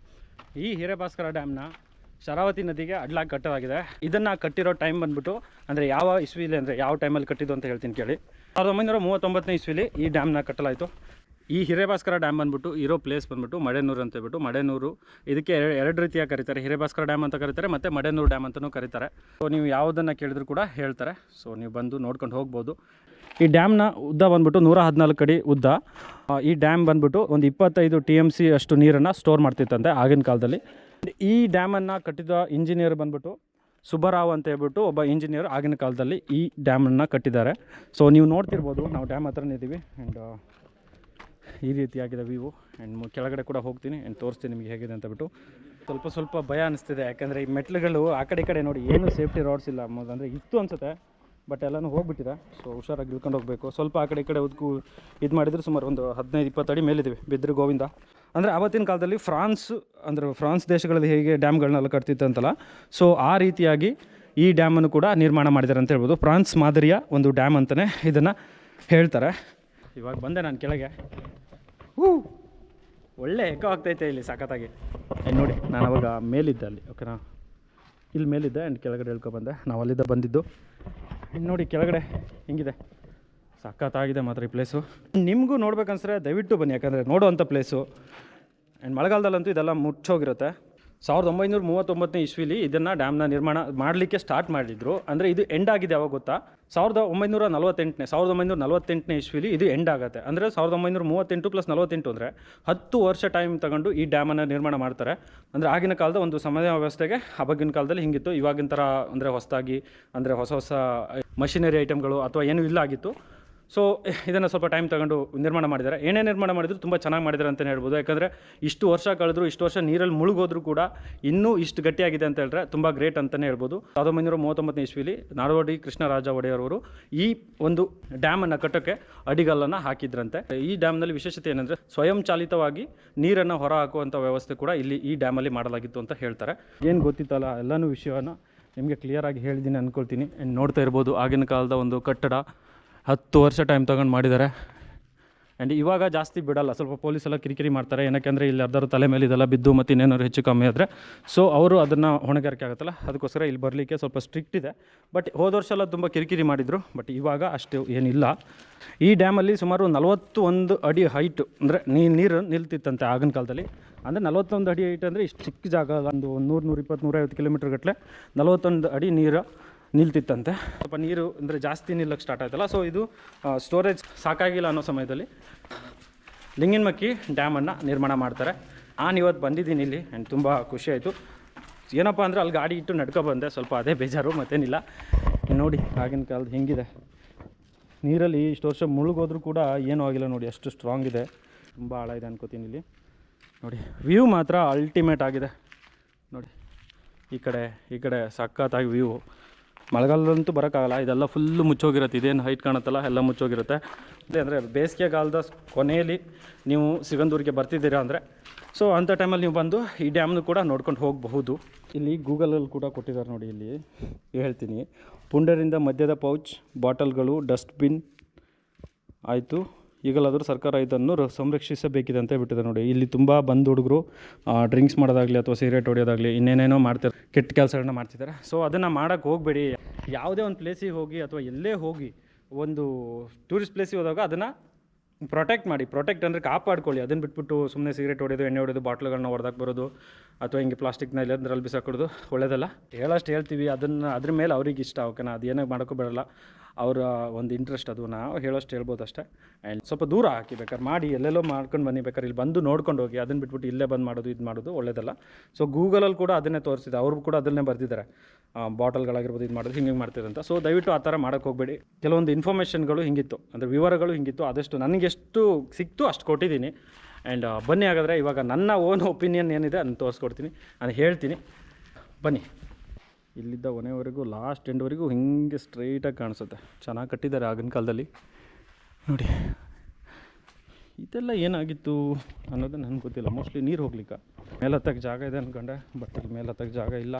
ಈ ಹಿರೇಭಾಸ್ಕರ ಡ್ಯಾಮ್ನ ಶರಾವತಿ ನದಿಗೆ ಅಡ್ಲಾಗಿ ಕಟ್ಟಲಾಗಿದೆ ಇದನ್ನು ಕಟ್ಟಿರೋ ಟೈಮ್ ಬಂದ್ಬಿಟ್ಟು, ಅಂದರೆ ಯಾವ ಇಸ್ವಿಲಿ, ಅಂದರೆ ಯಾವ ಟೈಮಲ್ಲಿ ಕಟ್ಟಿದ್ದು ಅಂತ ಹೇಳ್ತೀನಿ ಕೇಳಿ. ಸಾವಿರದ ಒಂಬೈನೂರ ಮೂವತ್ತೊಂಬತ್ತನೇ ಇಸ್ವಿಲಿ ಈ ಡ್ಯಾಮ್ನ ಕಟ್ಟಲಾಯಿತು. ಈ ಹಿರೇಭಾಸ್ಕರ ಡ್ಯಾಮ್ ಬಂದ್ಬಿಟ್ಟು, ಇರೋ ಪ್ಲೇಸ್ ಬಂದ್ಬಿಟ್ಟು, ಮಡೆನೂರು ಅಂತ ಹೇಳ್ಬಿಟ್ಟು, ಮಡೆನೂರು, ಇದಕ್ಕೆ ಎರ- ಎರಡು ರೀತಿಯಾಗಿ ಕರೀತಾರೆ. ಹಿರೇಭಾಸ್ಕರ ಡ್ಯಾಮ್ ಅಂತ ಕರೀತಾರೆ, ಮತ್ತು ಮಡೆನೂರು ಡ್ಯಾಮ್ ಅಂತಲೂ ಕರೀತಾರೆ. ಸೊ ನೀವು ಯಾವುದನ್ನು ಕೇಳಿದ್ರು ಕೂಡ ಹೇಳ್ತಾರೆ. ಸೊ ನೀವು ಬಂದು ನೋಡ್ಕೊಂಡು ಹೋಗ್ಬೋದು. ಈ ಡ್ಯಾಮ್ನ ಉದ್ದ ಬಂದ್ಬಿಟ್ಟು ನೂರ ಹದಿನಾಲ್ಕು ಅಡಿ ಉದ್ದ. ಈ ಡ್ಯಾಮ್ ಬಂದ್ಬಿಟ್ಟು ಒಂದು ಇಪ್ಪತ್ತೈದು ಟಿ ಎಂ ಸಿ ಅಷ್ಟು ನೀರನ್ನು ಸ್ಟೋರ್ ಮಾಡ್ತಿತ್ತಂತೆ ಆಗಿನ ಕಾಲದಲ್ಲಿ. ಈ ಡ್ಯಾಮನ್ನು ಕಟ್ಟಿದ ಇಂಜಿನಿಯರ್ ಬಂದ್ಬಿಟ್ಟು ಸುಬ್ಬರಾವ್ ಅಂತ ಹೇಳ್ಬಿಟ್ಟು ಒಬ್ಬ ಇಂಜಿನಿಯರ್ ಆಗಿನ ಕಾಲದಲ್ಲಿ ಈ ಡ್ಯಾಮನ್ನು ಕಟ್ಟಿದ್ದಾರೆ. ಸೊ ನೀವು ನೋಡ್ತಿರ್ಬೋದು, ನಾವು ಡ್ಯಾಮ್ ಹತ್ರನೇ ಇದ್ದೀವಿ ಆ್ಯಂಡ್ ಈ ರೀತಿಯಾಗಿದೆ ವಿವೋ ಆ್ಯಂಡ್ ಕೆಳಗಡೆ ಕೂಡ ಹೋಗ್ತೀನಿ ಆ್ಯಂಡ್ ತೋರಿಸ್ತೀನಿ ನಿಮಗೆ ಹೇಗಿದೆ ಅಂತ ಬಿಟ್ಟು. ಸ್ವಲ್ಪ ಸ್ವಲ್ಪ ಭಯ ಅನಿಸ್ತಿದೆ, ಯಾಕಂದರೆ ಈ ಮೆಟ್ಲುಗಳು ಆ ಕಡೆ ಕಡೆ ನೋಡಿ ಏನು ಸೇಫ್ಟಿ ರಾಡ್ಸ್ ಇಲ್ಲ. ಅಂದರೆ ಇತ್ತು ಅನ್ಸುತ್ತೆ ಬಟ್ ಎಲ್ಲನೂ ಹೋಗ್ಬಿಟ್ಟಿದೆ. ಸೊ ಹುಷಾರಾಗಿ ಇಳ್ಕೊಂಡು ಹೋಗಬೇಕು. ಸ್ವಲ್ಪ ಆ ಕಡೆ ಈ ಕಡೆ ಉದ್ಕು ಇದು ಮಾಡಿದರೆ ಸುಮಾರು ಒಂದು ಹದಿನೈದು, ಇಪ್ಪತ್ತು ಅಡಿ ಮೇಲಿದ್ದೀವಿ ಬಿದ್ದರೆ ಗೋವಿಂದ. ಅಂದರೆ ಆವತ್ತಿನ ಕಾಲದಲ್ಲಿ ಫ್ರಾನ್ಸ್, ಅಂದರೆ ಫ್ರಾನ್ಸ್ ದೇಶಗಳಲ್ಲಿ ಹೇಗೆ ಡ್ಯಾಮ್ಗಳನ್ನೆಲ್ಲ ಕಟ್ತಿತ್ತಂತಲ್ಲ ಸೊ ಆ ರೀತಿಯಾಗಿ ಈ ಡ್ಯಾಮನ್ನು ಕೂಡ ನಿರ್ಮಾಣ ಮಾಡಿದ್ದಾರೆ ಅಂತ ಹೇಳ್ಬೋದು. ಫ್ರಾನ್ಸ್ ಮಾದರಿಯ ಒಂದು ಡ್ಯಾಮ್ ಅಂತಲೇ ಇದನ್ನು ಹೇಳ್ತಾರೆ. ಇವಾಗ ಬಂದೆ ನಾನು ಕೆಳಗೆ. ಹೂ ಒಳ್ಳೆ ಎಕೋ ಆಗ್ತೈತೆ ಇಲ್ಲಿ ಸಖತ್ತಾಗಿ. ನೋಡಿ, ನಾನು ಅವಾಗ ಮೇಲಿದ್ದೆ ಅಲ್ಲಿ ಓಕೆನಾ ಇಲ್ಲಿ ಮೇಲಿದ್ದೆ ಆ್ಯಂಡ್ ಕೆಳಗಡೆ ಬಂದೆ. ನಾವು ಅಲ್ಲಿದ್ದ ಬಂದಿದ್ದು. ಇನ್ನು ನೋಡಿ, ಕೆಳಗಡೆ ಹಿಂಗಿದೆ? ಸಖತ್ತಾಗಿದೆ ಮಾತ್ರ ಈ ಪ್ಲೇಸು ನಿಮಗೂ ನೋಡ್ಬೇಕನ್ಸ್ರೆ ದಯವಿಟ್ಟು ಬನ್ನಿ, ಯಾಕಂದರೆ ನೋಡುವಂಥ ಪ್ಲೇಸು ಆ್ಯಂಡ್ ಮಳೆಗಾಲದಲ್ಲಂತೂ ಇದೆಲ್ಲ ಮುಚ್ಚೋಗಿರುತ್ತೆ. ಸಾವಿರದ ಒಂಬೈನೂರ ಮೂವತ್ತೊಂಬತ್ತನೇ ಇಸ್ವಿಲಿ ಇದನ್ನು ಡ್ಯಾಮ್ನ ನಿರ್ಮಾಣ ಮಾಡಲಿಕ್ಕೆ ಸ್ಟಾರ್ಟ್ ಮಾಡಿದ್ರು. ಅಂದರೆ ಇದು ಎಂಡ್ ಆಗಿದೆ ಯಾವಾಗ ಗೊತ್ತಾ? ಸಾವಿರದ ಒಂಬೈನೂರ ನಲವತ್ತೆಂಟನೇ, ಸಾವಿರದ ಒಂಬೈನೂರ ನಲವತ್ತೆಂಟನೇ ಇಸ್ವಿಲಿ ಇದು ಎಂಡ್ ಆಗುತ್ತೆ. ಅಂದರೆ ಸಾವಿರದ ಒಂಬೈನೂರ ಮೂವತ್ತೆಂಟು ಪ್ಲಸ್ ನಲವತ್ತೆಂಟು ಅಂದರೆ ಹತ್ತು ವರ್ಷ ಟೈಮ್ ತಗೊಂಡು ಈ ಡ್ಯಾಮನ್ನು ನಿರ್ಮಾಣ ಮಾಡ್ತಾರೆ. ಅಂದರೆ ಆಗಿನ ಕಾಲದ ಒಂದು ಸಮಯ ವ್ಯವಸ್ಥೆಗೆ ಅವಾಗಿನ ಕಾಲದಲ್ಲಿ ಹಿಂಗಿತ್ತು. ಇವಾಗಿನ ಥರ ಅಂದರೆ ಹೊಸದಾಗಿ ಅಂದರೆ ಹೊಸ ಹೊಸ ಮಷಿನರಿ ಐಟಮ್ಗಳು ಅಥವಾ ಏನೂ ಇಲ್ಲ ಆಗಿತ್ತು. ಸೊ ಇದನ್ನು ಸ್ವಲ್ಪ ಟೈಮ್ ತಗೊಂಡು ನಿರ್ಮಾಣ ಮಾಡಿದ್ದಾರೆ. ಏನೇ ನಿರ್ಮಾಣ ಮಾಡಿದ್ರು ತುಂಬ ಚೆನ್ನಾಗಿ ಮಾಡಿದ್ದಾರೆ ಅಂತಲೇ ಹೇಳ್ಬೋದು. ಯಾಕಂದರೆ ಇಷ್ಟು ವರ್ಷ ಕಳೆದ್ರು, ಇಷ್ಟು ವರ್ಷ ನೀರಲ್ಲಿ ಮುಳುಗೋದ್ರೂ ಕೂಡ ಇನ್ನೂ ಇಷ್ಟು ಗಟ್ಟಿಯಾಗಿದೆ ಅಂತ ಹೇಳಿದ್ರೆ ತುಂಬ ಗ್ರೇಟ್ ಅಂತಲೇ ಹೇಳ್ಬೋದು. ಸಾವಿರದ ಒಂಬೈನೂರ ಮೂವತ್ತೊಂಬತ್ತನೇ ಇಸ್ವಿಲಿ ನಾಡೋಡಿ ಕೃಷ್ಣರಾಜ ಒಡೆಯರವರು ಈ ಒಂದು ಡ್ಯಾಮನ್ನು ಕಟ್ಟೋಕ್ಕೆ ಅಡಿಗಲ್ಲನ್ನು ಹಾಕಿದ್ರಂತೆ. ಈ ಡ್ಯಾಮ್ನಲ್ಲಿ ವಿಶೇಷತೆ ಏನಂದರೆ ಸ್ವಯಂ ಚಾಲಿತವಾಗಿ ನೀರನ್ನು ಹೊರ ಹಾಕುವಂಥ ವ್ಯವಸ್ಥೆ ಕೂಡ ಇಲ್ಲಿ ಈ ಡ್ಯಾಮಲ್ಲಿ ಮಾಡಲಾಗಿತ್ತು ಅಂತ ಹೇಳ್ತಾರೆ. ಏನು ಗೊತ್ತಿತ್ತಲ್ಲ, ಎಲ್ಲನೂ ವಿಷಯವನ್ನು ನಿಮಗೆ ಕ್ಲಿಯರಾಗಿ ಹೇಳಿದ್ದೀನಿ ಅಂದ್ಕೊಳ್ತೀನಿ ಆ್ಯಂಡ್ ನೋಡ್ತಾ ಇರ್ಬೋದು, ಆಗಿನ ಕಾಲದ ಒಂದು ಕಟ್ಟಡ. ಹತ್ತು ವರ್ಷ ಟೈಮ್ ತೊಗೊಂಡು ಮಾಡಿದ್ದಾರೆ ಆ್ಯಂಡ್ ಇವಾಗ ಜಾಸ್ತಿ ಬಿಡಲ್ಲ. ಸ್ವಲ್ಪ ಪೊಲೀಸ್ ಎಲ್ಲ ಕಿರಿಕಿರಿ ಮಾಡ್ತಾರೆ. ಏನಕ್ಕೆಂದರೆ ಇಲ್ಲಿ ಅರ್ಧರ ತಲೆ ಮೇಲೆ ಇದೆಲ್ಲ ಬಿದ್ದು ಮತ್ತು ಇನ್ನೇನಾದ್ರು ಹೆಚ್ಚು ಕಮ್ಮಿ ಆದರೆ. ಸೊ ಅವರು ಅದನ್ನು ಹೊಣೆಗಾರಿಕೆ ಆಗುತ್ತಲ್ಲ? ಅದಕ್ಕೋಸ್ಕರ ಇಲ್ಲಿ ಬರಲಿಕ್ಕೆ ಸ್ವಲ್ಪ ಸ್ಟ್ರಿಕ್ಟ್ ಇದೆ. ಬಟ್ ಹೋದ ವರ್ಷ ಎಲ್ಲ ತುಂಬ ಕಿರಿಕಿರಿ ಮಾಡಿದರು. ಬಟ್ ಇವಾಗ ಅಷ್ಟು ಏನಿಲ್ಲ. ಈ ಡ್ಯಾಮಲ್ಲಿ ಸುಮಾರು ನಲವತ್ತು ಒಂದು ಅಡಿ ಹೈಟು ಅಂದರೆ ನೀರು ನಿಲ್ತಿತ್ತಂತೆ ಆಗಿನ ಕಾಲದಲ್ಲಿ. ಅಂದರೆ ನಲವತ್ತೊಂದು ಅಡಿ ಹೈಟ್ ಅಂದರೆ ಇಷ್ಟು ಚಿಕ್ಕ ಜಾಗ. ಒಂದು ನೂರು ನೂರು ಇಪ್ಪತ್ತು ನೂರೈವತ್ತು ಕಿಲೋಮೀಟ್ರ್ ಗಟ್ಟಲೆ ನಲವತ್ತೊಂದು ಅಡಿ ನೀರು ನಿಲ್ತಿತ್ತಂತೆ. ಸ್ವಲ್ಪ ನೀರು ಅಂದರೆ ಜಾಸ್ತಿ ನಿಲ್ಲಕ್ಕೆ ಸ್ಟಾರ್ಟ್ ಆಯ್ತಲ್ಲ ಸೊ ಇದು ಸ್ಟೋರೇಜ್ ಸಾಕಾಗಿಲ್ಲ ಅನ್ನೋ ಸಮಯದಲ್ಲಿ ಲಿಂಗಿನಮಕ್ಕಿ ಡ್ಯಾಮನ್ನು ನಿರ್ಮಾಣ ಮಾಡ್ತಾರೆ. ನಾನು ಇವತ್ತು ಬಂದಿದ್ದೀನಿ ಇಲ್ಲಿ ಆ್ಯಂಡ್ ತುಂಬ ಖುಷಿ ಆಯಿತು. ಏನಪ್ಪ ಅಂದರೆ ಅಲ್ಲಿ ಗಾಡಿ ಇಟ್ಟು ನಡ್ಕೊ ಬಂದೆ, ಸ್ವಲ್ಪ ಅದೇ ಬೇಜಾರು, ಮತ್ತೇನಿಲ್ಲ. ನೋಡಿ, ಆಗಿನ ಕಾಲದ ಹೆಂಗಿದೆ. ನೀರಲ್ಲಿ ಇಷ್ಟು ವರ್ಷ ಮುಳುಗೋದ್ರೂ ಕೂಡ ಏನೂ ಆಗಿಲ್ಲ ನೋಡಿ, ಅಷ್ಟು ಸ್ಟ್ರಾಂಗ್ ಇದೆ. ತುಂಬ ಆಳ ಇದೆ ಅನ್ಕೋತೀನಿ ಇಲ್ಲಿ. ನೋಡಿ ವ್ಯೂ ಮಾತ್ರ ಅಲ್ಟಿಮೇಟ್ ಆಗಿದೆ. ನೋಡಿ, ಈ ಕಡೆ ಈ ಕಡೆ ಸಖತ್ತಾಗಿ ವ್ಯೂ ಮಳೆಗಾಲದಂತೂ ಬರೋಕ್ಕಾಗಲ್ಲ. ಇದೆಲ್ಲ ಫುಲ್ಲು ಮುಚ್ಚೋಗಿರುತ್ತೆ. ಇದೇನು ಹೈಟ್ ಕಾಣುತ್ತಲ್ಲ, ಎಲ್ಲ ಮುಚ್ಚೋಗಿರುತ್ತೆ. ಅದೇ ಅಂದರೆ ಬೇಸಿಗೆಗಾಲದ ಕೊನೆಯಲ್ಲಿ ನೀವು ಸಿಗಂದೂರಿಗೆ ಬರ್ತಿದ್ದೀರಾ ಅಂದರೆ ಸೊ ಅಂಥ ಟೈಮಲ್ಲಿ ನೀವು ಬಂದು ಈ ಡ್ಯಾಮ್ನು ಕೂಡ ನೋಡ್ಕೊಂಡು ಹೋಗಬಹುದು. ಇಲ್ಲಿ ಗೂಗಲಲ್ಲಿ ಕೂಡ ಕೊಟ್ಟಿದ್ದಾರೆ ನೋಡಿ ಇಲ್ಲಿ. ಹೇಳ್ತೀನಿ. ಪುಂಡರಿಂದ ಮದ್ಯದ ಪೌಚ್ ಬಾಟಲ್ಗಳು ಡಸ್ಟ್ಬಿನ್ ಆಯಿತು. ಈಗಲಾದರೂ ಸರ್ಕಾರ ಇದನ್ನು ಸಂರಕ್ಷಿಸಬೇಕಿದೆ ಅಂತ ಬಿಟ್ಟಿದೆ ನೋಡಿ. ಇಲ್ಲಿ ತುಂಬ ಬಂದು ಹುಡುಗರು ಡ್ರಿಂಕ್ಸ್ ಮಾಡೋದಾಗಲಿ ಅಥವಾ ಸಿಗರೇಟ್ ಹೊಡೆಯೋದಾಗಲಿ ಇನ್ನೇನೇನೋ ಮಾಡ್ತಾರೆ, ಕೆಟ್ಟ ಕೆಲಸಗಳನ್ನ ಮಾಡ್ತಿದ್ದಾರೆ. ಸೊ ಅದನ್ನು ಮಾಡೋಕ್ಕೆ ಹೋಗಬೇಡಿ. ಯಾವುದೇ ಒಂದು ಪ್ಲೇಸಿಗೆ ಹೋಗಿ ಅಥವಾ ಎಲ್ಲೇ ಹೋಗಿ ಒಂದು ಟೂರಿಸ್ಟ್ ಪ್ಲೇಸಿಗೆ ಹೋದಾಗ ಅದನ್ನು ಪ್ರೊಟೆಕ್ಟ್ ಮಾಡಿ. ಪ್ರೊಟೆಕ್ಟ್ ಅಂದರೆ ಕಾಪಾಡ್ಕೊಳ್ಳಿ. ಅದನ್ನು ಬಿಟ್ಬಿಟ್ಟು ಸುಮ್ಮನೆ ಸಿಗರೇಟ್ ಹೊಡೆಯೋದು, ಎಣ್ಣೆ ಹೊಡೆಯೋದು ಬಾಟ್ಲುಗಳನ್ನ ಹೊಡೆದಾಕ್ ಬರೋದು, ಅಥವಾ ಹಿಂಗೆ ಪ್ಲಾಸ್ಟಿಕ್ನ ಎಲ್ಲಂದ್ರಲ್ಲಿ ಬಿಸಾಕೊಡೋದು ಒಳ್ಳೆಯದಲ್ಲ ಹೇಳೋಷ್ಟು ಹೇಳ್ತೀವಿ. ಅದನ್ನು, ಅದ್ರ ಮೇಲೆ ಅವ್ರಿಗೆ ಇಷ್ಟ ಓಕೆನಾ? ಅದು ಏನಾಗ ಮಾಡೋಕ್ಕೂ ಬಿಡಲ್ಲ. ಅವರ ಒಂದು ಇಂಟ್ರೆಸ್ಟ್ ಅದು ನಾವು ಹೇಳೋಷ್ಟು ಹೇಳ್ಬೋದು ಅಷ್ಟೇ. ಆ್ಯಂಡ್ ಸ್ವಲ್ಪ ದೂರ ಹಾಕಿ ಬೇಕಾದ್ರೆ ಮಾಡಿ, ಎಲ್ಲೆಲ್ಲೋ ಮಾಡ್ಕೊಂಡು ಬನ್ನಿ ಬೇಕಾದ್ರೆ ಇಲ್ಲಿ ಬಂದು ನೋಡ್ಕೊಂಡು ಹೋಗಿ, ಅದನ್ನು ಬಿಟ್ಬಿಟ್ಟು ಇಲ್ಲೇ ಬಂದು ಮಾಡೋದು, ಇದು ಮಾಡೋದು ಒಳ್ಳೇದಲ್ಲ. ಸೊ ಗೂಗಲಲ್ಲಿ ಕೂಡ ಅದನ್ನೇ ತೋರಿಸಿದೆ ಅವ್ರಿಗೂ ಕೂಡ ಅದನ್ನೇ ಬರ್ತಿದ್ದಾರೆ ಬಾಟಲ್ಗಳಾಗಿರ್ಬೋದು, ಇದು ಮಾಡೋದು, ಹಿಂಗೆ ಮಾಡ್ತಿದ್ದಾರೆ ಅಂತ. ಸೊ ದಯವಿಟ್ಟು ಆ ಥರ ಮಾಡೋಕ್ಕೆ ಹೋಗಬೇಡಿ. ಕೆಲವೊಂದು ಇನ್ಫಾರ್ಮೇಷನ್ಗಳು ಹಿಂಗಿತ್ತು, ಅಂದರೆ ವಿವರಗಳು ಹಿಂಗಿತ್ತು, ಆದಷ್ಟು ನನಗೆಷ್ಟು ಸಿಕ್ತು ಅಷ್ಟು ಕೊಟ್ಟಿದ್ದೀನಿ. ಆ್ಯಂಡ್ ಬನ್ನಿ ಹಾಗಾದರೆ ಇವಾಗ ನನ್ನ ಓನ್ ಒಪಿನಿಯನ್ ಏನಿದೆ ಅದನ್ನು ತೋರಿಸ್ಕೊಡ್ತೀನಿ, ನಾನು ಹೇಳ್ತೀನಿ. ಬನ್ನಿ. ಇಲ್ಲಿದ್ದ ಒನೆವರೆಗೂ ಲಾಸ್ಟ್ ಎಂಡ್ವರೆಗೂ ಹಿಂಗೆ ಸ್ಟ್ರೈಟಾಗಿ ಕಾಣಿಸುತ್ತೆ. ಚೆನ್ನಾಗಿ ಕಟ್ಟಿದ್ದಾರೆ ಆಗಿನ ಕಾಲದಲ್ಲಿ. ನೋಡಿ, ಇದೆಲ್ಲ ಏನಾಗಿತ್ತು ಅನ್ನೋದು ನನಗೆ ಗೊತ್ತಿಲ್ಲ. ಮೋಸ್ಟ್ಲಿ ನೀರು ಹೋಗ್ಲಿಕ್ಕೆ. ಮೇಲತ್ತಕ್ಕೆ ಜಾಗ ಇದೆ ಅಂದ್ಕೊಂಡೆ ಬಟ್ ಇಲ್ಲಿ ಮೇಲತ್ತಕ್ಕೆ ಜಾಗ ಇಲ್ಲ.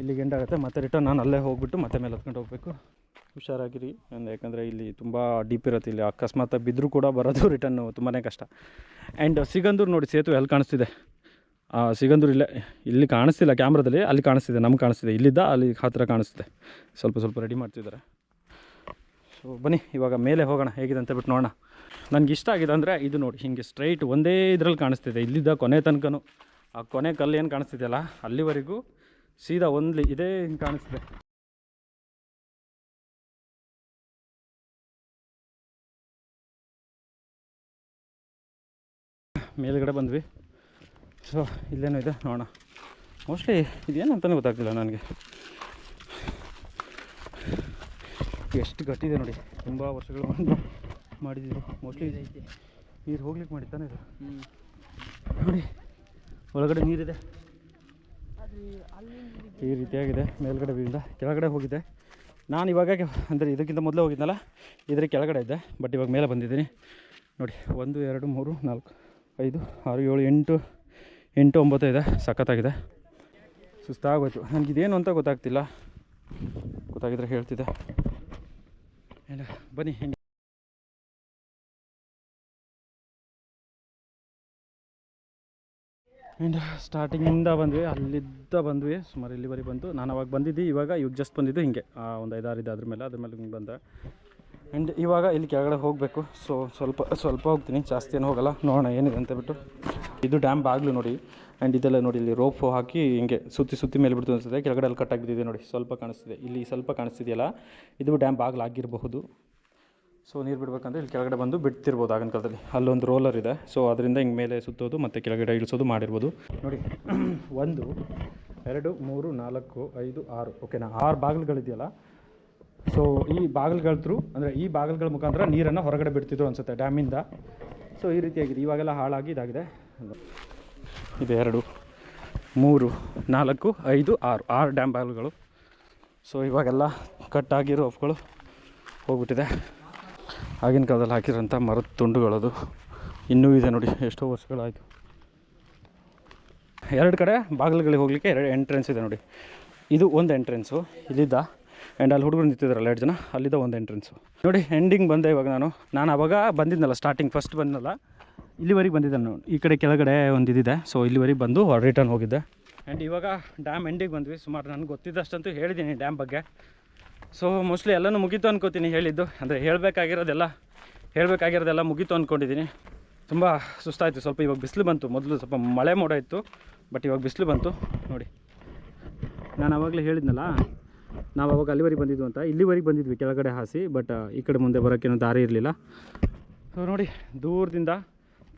ಇಲ್ಲಿಗೆ ಎಂಡಾಗುತ್ತೆ ಮತ್ತೆ ರಿಟರ್ನ್ ನಾನು ಅಲ್ಲೇ ಹೋಗ್ಬಿಟ್ಟು ಮತ್ತೆ ಮೇಲೆ ಹತ್ಕೊಂಡು ಹೋಗಬೇಕು. ಹುಷಾರಾಗಿರಿ. ಯಾಕಂದರೆ ಇಲ್ಲಿ ತುಂಬ ಡೀಪ್ ಇರುತ್ತೆ. ಇಲ್ಲಿ ಅಕಸ್ಮಾತ್ ಬಿದ್ದರೂ ಕೂಡ ಬರೋದು ರಿಟರ್ನು ತುಂಬಾ ಕಷ್ಟ. ಆ್ಯಂಡ್ ಸಿಗಂದೂರು ನೋಡಿ, ಸೇತುವೆ ಎಲ್ಲಿ ಕಾಣಿಸ್ತಿದೆ? ಸಿಗಂದೂರು ಇಲ್ಲೇ, ಇಲ್ಲಿ ಕಾಣಿಸ್ತಿಲ್ಲ ಕ್ಯಾಮ್ರಾದಲ್ಲಿ, ಅಲ್ಲಿ ಕಾಣಿಸ್ತಿದೆ, ನಮ್ಗೆ ಕಾಣಿಸ್ತಿದೆ. ಇಲ್ಲಿದ್ದ ಅಲ್ಲಿ ಹತ್ತಿರ ಕಾಣಿಸ್ತಿದೆ. ಸ್ವಲ್ಪ ಸ್ವಲ್ಪ ರೆಡಿ ಮಾಡ್ತಿದ್ದಾರೆ. ಸೊ ಬನ್ನಿ, ಇವಾಗ ಮೇಲೆ ಹೋಗೋಣ, ಹೇಗಿದೆ ಅಂತ ಬಿಟ್ಟು ನೋಡೋಣ. ನನಗೆ ಇಷ್ಟ ಆಗಿದೆ ಅಂದರೆ, ಇದು ನೋಡಿ, ಹಿಂಗೆ ಸ್ಟ್ರೈಟ್ ಒಂದೇ ಇದರಲ್ಲಿ ಕಾಣಿಸ್ತಿದೆ. ಇಲ್ಲಿದ್ದ ಕೊನೆ ತನಕನೂ. ಆ ಕೊನೆ ಕಲ್ಲು ಏನು ಕಾಣಿಸ್ತಿದೆಯಲ್ಲ, ಅಲ್ಲಿವರೆಗೂ ಸೀದಾ ಒಂದ್ಲಿ ಇದೇ ಹಿಂಗೆ ಕಾಣಿಸ್ತಿದೆ. ಮೇಲ್ಗಡೆ ಬಂದ್ವಿ. ಸೊ ಇಲ್ಲೇನೋ ಇದೆ ನೋಡೋಣ. ಮೋಸ್ಟ್ಲಿ ಇದೇನು ಅಂತಲೇ ಗೊತ್ತಾಗ್ತಿಲ್ಲ ನನಗೆ. ಎಷ್ಟು ಗಟ್ಟಿದೆ ನೋಡಿ ತುಂಬ ವರ್ಷಗಳು ಬಂದು ಮಾಡಿದ್ದೀವಿ ಮೋಸ್ಟ್ಲಿ ನೀರು ಹೋಗ್ಲಿಕ್ಕೆ ಮಾಡಿ ತಾನೇ ಇದು? ನೋಡಿ ಒಳಗಡೆ ನೀರಿದೆ. ಈ ರೀತಿಯಾಗಿದೆ ಮೇಲ್ಗಡೆ ಬೀಳ್ದ. ಕೆಳಗಡೆ ಹೋಗಿದೆ. ನಾನು ಇವಾಗ ಅಂದರೆ ಇದಕ್ಕಿಂತ ಮೊದಲೇ ಹೋಗಿದ್ನಲ್ಲ ಇದರ ಕೆಳಗಡೆ ಇದ್ದೆ ಬಟ್ ಇವಾಗ ಮೇಲೆ ಬಂದಿದ್ದೀನಿ. ನೋಡಿ ಒಂದು ಎರಡು ಮೂರು ನಾಲ್ಕು ಐದು ಆರು ಏಳು ಎಂಟು ಎಂಟು ಒಂಬತ್ತು ಇದೆ, ಸಖತ್ತಾಗಿದೆ. ಸುಸ್ತಾಗೋಯ್ತು. ಇದೇನು ಅಂತ ಗೊತ್ತಾಗ್ತಿಲ್ಲ. ಗೊತ್ತಾಗಿದ್ರೆ ಹೇಳ್ತಿದ್ದೆ. ಬನ್ನಿ, ಹೆಂಗೆ. ಆ್ಯಂಡ್ ಸ್ಟಾರ್ಟಿಂಗಿಂದ ಬಂದ್ವಿ, ಅಲ್ಲಿದ್ದ ಬಂದ್ವಿ. ಸುಮಾರು ಇಲ್ಲಿವರೆಗೆ ಬಂತು. ನಾನು ಅವಾಗ ಬಂದಿದ್ದು, ಇವಾಗ ಇವಾಗ ಜಸ್ಟ್ ಬಂದಿದ್ದು ಹಿಂಗೆ. ಒಂದು ಐದಾರು ಇದೆ ಅದ್ರ ಮೇಲೆ ಅದ್ರ ಮೇಲೆ ಹಿಂಗೆ ಬಂದೆ. ಆ್ಯಂಡ್ ಇವಾಗ ಇಲ್ಲಿ ಕೆಳಗಡೆ ಹೋಗಬೇಕು. ಸೊ ಸ್ವಲ್ಪ ಸ್ವಲ್ಪ ಹೋಗ್ತೀನಿ. ಜಾಸ್ತಿ ಏನು ಹೋಗಲ್ಲ. ನೋಡೋಣ ಏನಿದೆ ಅಂತ ಬಿಟ್ಟು. ಇದು ಡ್ಯಾಮ್ ಬಾಗಿಲು ನೋಡಿ. ಆ್ಯಂಡ್ ಇದೆಲ್ಲ ನೋಡಿ, ಇಲ್ಲಿ ರೋಪ್ ಹಾಕಿ ಹಿಂಗೆ ಸುತ್ತಿ ಸುತ್ತಿ ಮೇಲೆ ಬಿಡ್ತು ಅನಿಸುತ್ತೆ. ಕೆಳಗಡೆ ಅಲ್ಲಿ ಕಟ್ ನೋಡಿ. ಸ್ವಲ್ಪ ಕಾಣಿಸ್ತಿದೆ. ಇಲ್ಲಿ ಸ್ವಲ್ಪ ಕಾಣಿಸ್ತಿದೆಯಲ್ಲ? ಇದು ಡ್ಯಾಮ್ ಬಾಗಿಲು ಆಗಿರಬಹುದು. ಸೊ ನೀರು ಬಿಡಬೇಕಂದ್ರೆ ಇಲ್ಲಿ ಕೆಳಗಡೆ ಬಂದು ಬಿಡ್ತಿರ್ಬೋದು ಆಗಿನ ಕಾಲದಲ್ಲಿ. ಅಲ್ಲೊಂದು ರೋಲರ್ ಇದೆ. ಸೊ ಅದರಿಂದ ಹಿಂಗೆ ಮೇಲೆ ಸುತ್ತೋದು ಮತ್ತು ಕೆಳಗಡೆ ಇಳಿಸೋದು ಮಾಡಿರ್ಬೋದು. ನೋಡಿ. ಒಂದು, ಎರಡು, ಮೂರು, ನಾಲ್ಕು, ಐದು, ಆರು. ಓಕೆನಾ ಆರು ಬಾಗಿಲುಗಳಿದೆಯಲ್ಲ? ಸೊ ಈ ಬಾಗಿಲುಗಳ ತ್ರೂ ಅಂದರೆ ಈ ಬಾಗಿಲುಗಳ ಮುಖಾಂತರ ನೀರನ್ನು ಹೊರಗಡೆ ಬಿಡ್ತಿದ್ರು ಅನಿಸುತ್ತೆ, ಡ್ಯಾಮಿಂದ. ಸೊ ಈ ರೀತಿಯಾಗಿದೆ. ಇವಾಗೆಲ್ಲ ಹಾಳಾಗಿ ಇದಾಗಿದೆ. ಇದು ಎರಡು ಮೂರು, ನಾಲ್ಕು, ಐದು, ಆರು ಆರು ಡ್ಯಾಮ್ ಬಾಗಿಲುಗಳು. ಸೊ ಇವಾಗೆಲ್ಲ ಕಟ್ಟಾಗಿರೋ ರೋಫ್ಗಳು ಹೋಗ್ಬಿಟ್ಟಿದೆ. ಆಗಿನ ಕಾಲದಲ್ಲಿ ಹಾಕಿರೋಂಥ ಮರದ ತುಂಡುಗಳದು. ಇನ್ನೂ ಇದೆ ನೋಡಿ, ಎಷ್ಟೋ ವರ್ಷಗಳಾಯಿತು. ಎರಡು ಕಡೆ ಬಾಗಿಲುಗಳಿಗೆ ಹೋಗಲಿಕ್ಕೆ ಎರಡು ಎಂಟ್ರೆನ್ಸ್ ಇದೆ ನೋಡಿ. ಇದು ಒಂದು ಎಂಟ್ರೆನ್ಸು ಇಲ್ಲಿದ್ದ ಆ್ಯಂಡ್ ಅಲ್ಲಿ ಹುಡುಗರು ನಿಂತಿದ್ದಾರಲ್ಲ ಎರಡು ಜನ ಅಲ್ಲಿದ್ದ ಒಂದು ಎಂಟ್ರೆನ್ಸು ನೋಡಿ ಎಂಡಿಂಗ್ ಬಂದೆ ಇವಾಗ ನಾನು. ನಾನು ಅವಾಗ ಬಂದಿದ್ನಲ್ಲ ಸ್ಟಾರ್ಟಿಂಗ್ ಫಸ್ಟ್ ಬಂದನಲ್ಲ. ಇಲ್ಲಿವರೆಗೆ ಬಂದಿದ್ದೆ ನಾನು. ಈ ಕಡೆ ಕೆಳಗಡೆ ಒಂದು ಇದಿದೆ. ಸೊ ಇಲ್ಲಿವರೆಗೆ ಬಂದು ರಿಟರ್ನ್ ಹೋಗಿದ್ದೆ. ಆ್ಯಂಡ್ ಇವಾಗ ಡ್ಯಾಮ್ ಎಂಡಿಗೆ ಬಂದ್ವಿ. ಸುಮಾರು ನನಗೆ ಗೊತ್ತಿದ್ದಷ್ಟಂತೂ ಹೇಳಿದ್ದೀನಿ ಡ್ಯಾಮ್ ಬಗ್ಗೆ. ಸೊ ಮೋಸ್ಟ್ಲಿ ಎಲ್ಲನೂ ಮುಗೀತು ಅನ್ಕೋತೀನಿ ಹೇಳಿದ್ದು. ಅಂದರೆ ಹೇಳಬೇಕಾಗಿರೋದೆಲ್ಲ ಹೇಳಬೇಕಾಗಿರೋದೆಲ್ಲ ಮುಗೀತು ಅಂದ್ಕೊಂಡಿದ್ದೀನಿ ತುಂಬ ಸುಸ್ತಾಯಿತು. ಸ್ವಲ್ಪ ಇವಾಗ ಬಿಸಿಲು ಬಂತು. ಮೊದಲು ಸ್ವಲ್ಪ ಮಳೆ ಮೋಡ ಇತ್ತು. ಬಟ್ ಇವಾಗ ಬಿಸಿಲು ಬಂತು. ನೋಡಿ. ನಾನು ಆವಾಗಲೇ ಹೇಳಿದ್ನಲ್ಲ ನಾವು ಅವಾಗ ಅಲ್ಲಿವರೆಗೆ ಬಂದಿದ್ವು ಅಂತ. ಇಲ್ಲಿವರೆಗೆ ಬಂದಿದ್ವಿ, ಕೆಳಗಡೆ ಹಾಸಿ ಬಟ್ ಈ ಕಡೆ ಮುಂದೆ ಬರೋಕ್ಕೇನೋ ದಾರಿ ಇರಲಿಲ್ಲ. ಸೊ ನೋಡಿ, ದೂರದಿಂದ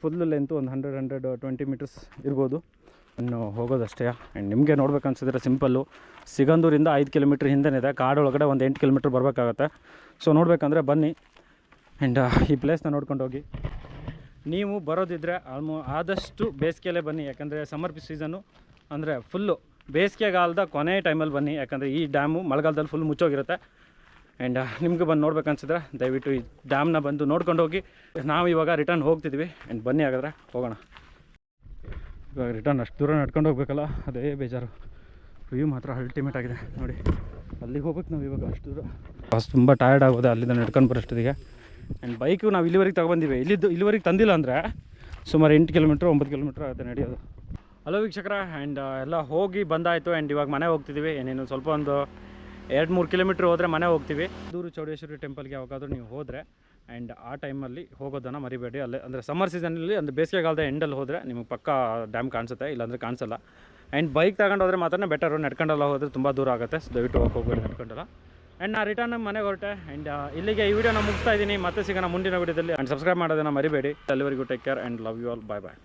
ಫುಲ್ ಲೆಂತು ಒಂದು ಹಂಡ್ರೆಡ್ ಹಂಡ್ರೆಡ್ ಟ್ವೆಂಟಿ ಮೀಟರ್ಸ್ ಇರ್ಬೋದು. ಇನ್ನು ಹೋಗೋದಷ್ಟೇ. ಆ್ಯಂಡ್ ನಿಮಗೆ ನೋಡ್ಬೇಕು ಅನ್ಸಿದ್ರೆ ಸಿಂಪಲ್ಲು ಸಿಗಂದೂರಿಂದ ಐದು ಕಿಲೋಮೀಟ್ರ್ ಹಿಂದೆನೇ ಇದೆ. ಕಾಡೊಳಗಡೆ ಒಂದು ಎಂಟು ಕಿಲೋಮೀಟ್ರ್ ಬರಬೇಕಾಗತ್ತೆ. ಸೊ ನೋಡಬೇಕಂದ್ರೆ ಬನ್ನಿ. ಆ್ಯಂಡ್ ಈ ಪ್ಲೇಸ್ನ ನೋಡ್ಕೊಂಡು ಹೋಗಿ. ನೀವು ಬರೋದಿದ್ರೆ ಆಲ್ಮೋ ಆದಷ್ಟು ಬೇಸಿಗೆಯಲ್ಲೇ ಬನ್ನಿ. ಯಾಕಂದರೆ ಸಮ್ಮರ್ ಸೀಸನ್ನು ಅಂದರೆ ಫುಲ್ಲು ಬೇಸಿಗೆಗಾಲದ ಕೊನೆ ಟೈಮಲ್ಲಿ ಬನ್ನಿ. ಯಾಕಂದರೆ ಈ ಡ್ಯಾಮು ಮಳೆಗಾಲದಲ್ಲಿ ಫುಲ್ ಮುಚ್ಚೋಗಿರುತ್ತೆ. ಆ್ಯಂಡ್ ನಿಮ್ಗೆ ಬಂದು ನೋಡ್ಬೇಕು ಅನ್ಸಿದ್ರೆ ದಯವಿಟ್ಟು ಈ ಡ್ಯಾಮ್ನ ಬಂದು ನೋಡ್ಕೊಂಡು ಹೋಗಿ. ನಾವು ಇವಾಗ ರಿಟರ್ನ್ ಹೋಗ್ತಿದ್ವಿ. ಆ್ಯಂಡ್ ಬನ್ನಿ ಹಾಗಾದ್ರೆ ಹೋಗೋಣ. ಇವಾಗ ರಿಟರ್ನ್ ಅಷ್ಟು ದೂರ ನಡ್ಕೊಂಡು ಹೋಗ್ಬೇಕಲ್ಲ? ಅದೇ ಬೇಜಾರು. ವ್ಯೂ ಮಾತ್ರ ಅಲ್ಟಿಮೇಟ್ ಆಗಿದೆ. ನೋಡಿ, ಅಲ್ಲಿಗೆ ಹೋಗ್ಬೇಕು ನಾವು ಇವಾಗ ಅಷ್ಟು ದೂರ. ಫಸ್ಟ್ ತುಂಬ ಟಯರ್ಡ್ ಆಗೋದೆ ಅಲ್ಲಿಂದ ನಡ್ಕೊಂಡು ಬರೋಷ್ಟೊತ್ತಿಗೆ ಆ್ಯಂಡ್ ಬೈಕು ನಾವು ಇಲ್ಲಿವರೆಗೆ ತಗೊಬಂದಿವಿ ಇಲ್ಲಿದ್ದು, ಇಲ್ಲಿವರೆಗೆ ತಂದಿಲ್ಲ ಅಂದರೆ ಸುಮಾರು ಎಂಟು ಕಿಲೋಮೀಟ್ರ್ ಒಂಬತ್ತು ಕಿಲೋಮೀಟ್ರ್ ಆಗುತ್ತೆ ನಡೆಯೋದು. ಹಲೋ ವೀಕ್ಷಕರ ಆ್ಯಂಡ್ ಎಲ್ಲ ಹೋಗಿ ಬಂದಾಯಿತು ಆ್ಯಂಡ್ ಇವಾಗ ಮನೆ ಹೋಗ್ತಿದ್ದೀವಿ ಏನೇನು ಸ್ವಲ್ಪ ಒಂದು ಎರಡು ಮೂರು ಕಿಲೋಮೀಟ್ರ್ ಹೋದರೆ ಮನೆ ಹೋಗ್ತೀವಿ. ದೂರು ಚೌಡೇಶ್ವರಿ ಟೆಂಪಲ್ಗೆ ಯಾವಾಗಾದರೂ ನೀವು ಹೋದರೆ ಆ್ಯಂಡ್ ಆ ಟೈಮಲ್ಲಿ ಹೋಗೋದನ್ನು ಮರಿಬೇಡಿ. ಅಲ್ಲೇ, ಅಂದರೆ ಸಮ್ಮರ್ ಸೀಸನಲ್ಲಿ ಅಂದರೆ ಬೇಸಿಗೆಗಾಲದ ಎಂಡಲ್ಲಿ ಹೋದರೆ ನಿಮಗೆ ಪಕ್ಕ ಡ್ಯಾಮ್ ಕಾಣಿಸುತ್ತೆ, ಇಲ್ಲಾಂದರೆ ಕಾಣಿಸಲ್ಲ. ಆ್ಯಂಡ್ ಬೈಕ್ ತಗೊಂಡು ಹೋದರೆ ಮಾತ್ರ ಬೆಟರು ನಡ್ಕೊಂಡೆಲ್ಲ ಹೋದರೆ ತುಂಬ ದೂರ ಆಗುತ್ತೆ. ದಯವಿಟ್ಟು ಹೋಗಿ, ಹೋಗ್ಬೇಡಿ, ನಡ್ಕೊಂಡಲ್ಲ. ಆ್ಯಂಡ್ ನಾ ರಿಟರ್ನ್ ಮನೆಗೆ ಹೊರಟೆ ಆ್ಯಂಡ್ ಇಲ್ಲಿಗೆ ಈ ವಿಡಿಯೋನ ಮುಗಿಸ್ತಾ ಇದ್ದೀನಿ. ಮತ್ತೆ ಸಿಗೋಣ ಮುಂದಿನ ವಿಡಿಯೋದಲ್ಲಿ. ಆ್ಯಂಡ್ ಸಬ್ಸ್ಕ್ರೈಬ್ ಮಾಡೋದನ್ನು ಮರಿಬೇಡಿ. ಅಲ್ಲಿವರೆಗೂ take care and love you all bye bye